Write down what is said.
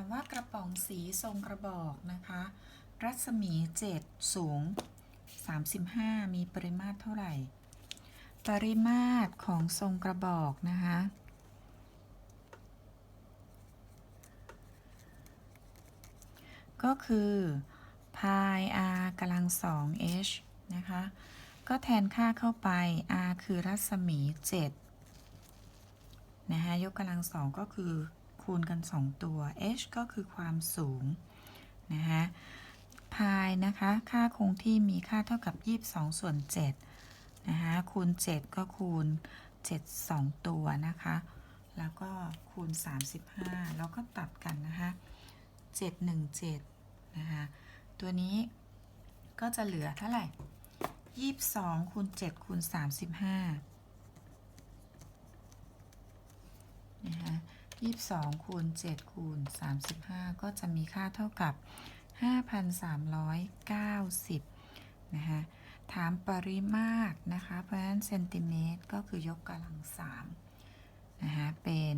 ามว่ากระป๋องสีทรงกระบอกนะคะ รัศมี 7 สูง 35 มีปริมาตรเท่าไหร่ ปริมาตรของทรงกระบอกนะคะก็คือ pi r กำลัง2 h นะคะ ก็แทนค่าเข้าไป r คือรัศมี 7 นะคะยกกำลังสองก็คือ คูณกัน 2 ตัว h ก็คือความสูง นะคะ pi นะคะ ค่าคงที่มีค่าเท่ากับ 22 ส่วน7นะคะคูณ 7 ก็คูณ 7 2 ตัวนะคะ แล้วก็คูณ 35 แล้วก็ตัดกันนะคะ717นะคะตัวนี้ก็จะเหลือเท่าไหร่ 22คูณ7คูณ35นะคะ 22 คูณ 7 คูณ 35 ก็จะมีค่าเท่ากับ 5,390 นะคะถามปริมาตรนะคะ เพราะฉะนั้นเซนติเมตรก็คือยกกำลัง3นะคะเป็น